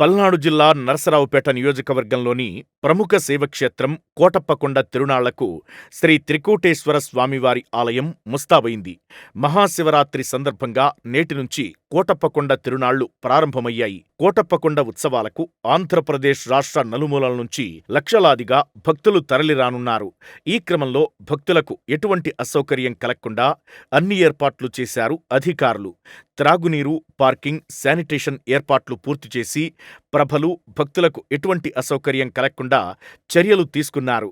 పల్నాడు జిల్లా నరసరావుపేట నియోజకవర్గంలోని ప్రముఖ శైవక్షేత్రం కోటప్పకొండ తిరునాళ్ళకు శ్రీ త్రికూటేశ్వర స్వామివారి ఆలయం ముస్తాబైంది. మహాశివరాత్రి సందర్భంగా నేటి నుంచి కోటప్పకొండ తిరునాళ్ళు ప్రారంభమయ్యాయి. కోటప్పకొండ ఉత్సవాలకు ఆంధ్రప్రదేశ్ రాష్ట్ర నలుమూలల నుంచి లక్షలాదిగా భక్తులు తరలిరానున్నారు. ఈ క్రమంలో భక్తులకు ఎటువంటి అసౌకర్యం కలగకుండా అన్ని ఏర్పాట్లు చేశారు అధికారులు. త్రాగునీరు పార్కింగ్ శానిటేషన్ ఏర్పాట్లు పూర్తి చేసి ప్రభలు భక్తులకు ఎటువంటి అసౌకర్యం కలగకుండా చర్యలు తీసుకున్నారు.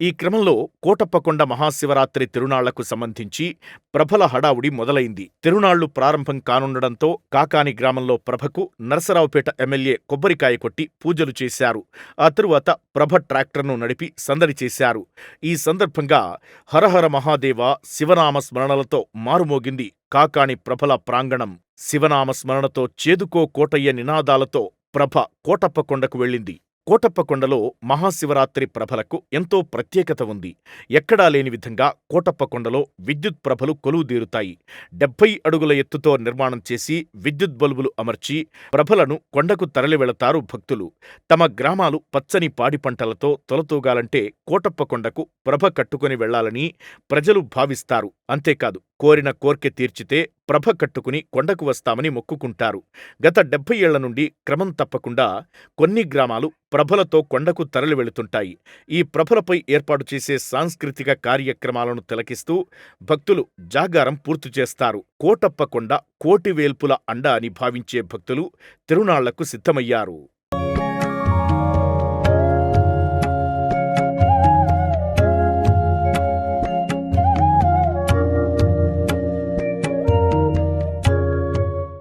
ఈ క్రమంలో కోటప్పకొండ మహాశివరాత్రి తిరునాళ్ళకు సంబంధించి ప్రభల హడావుడి మొదలైంది. తిరునాళ్ళు ప్రారంభం కానుండడంతో కాకాని గ్రామంలో ప్రభకు నరసరావుపేట ఎమ్మెల్యే కొబ్బరికాయ కొట్టి పూజలు చేశారు. ఆ తరువాత ప్రభ ట్రాక్టర్ను నడిపి సందడి చేశారు. ఈ సందర్భంగా హరహర మహాదేవ శివనామ స్మరణలతో మారుమోగింది కాకాని ప్రభల ప్రాంగణం. శివనామ స్మరణతో చేదుకో కోటయ్య నినాదాలతో ప్రభ కోటప్పకొండకు వెళ్ళింది. కోటప్పకొండలో మహాశివరాత్రి ప్రభలకు ఎంతో ప్రత్యేకత ఉంది. ఎక్కడా లేని విధంగా కోటప్పకొండలో విద్యుత్ ప్రభలు కొలువుదీరుతాయి. డెబ్బై అడుగుల ఎత్తుతో నిర్మాణం చేసి విద్యుత్ బల్బులు అమర్చి ప్రభలను కొండకు తరలివెళతారు భక్తులు. తమ గ్రామాలు పచ్చని పాడి పంటలతో తొలతూగాలంటే కోటప్పకొండకు ప్రభ కట్టుకుని వెళ్ళాలని ప్రజలు భావిస్తారు. అంతేకాదు కోరిన కోర్కె తీర్చితే ప్రభ కట్టుకుని కొండకు వస్తామని మొక్కుకుంటారు. గత డెబ్బై ఏళ్ళ నుండి క్రమం తప్పకుండా కొన్ని గ్రామాలు ప్రభలతో కొండకు తరలి వెళుతుంటాయి. ఈ ప్రభలపై ఏర్పాటు చేసే సాంస్కృతిక కార్యక్రమాలను తిలకిస్తూ భక్తులు జాగారం పూర్తి చేస్తారు. కోటప్పకొండ కోటివేల్పుల అండ అని భావించే భక్తులు తిరునాళ్ళకు సిద్ధమయ్యారు.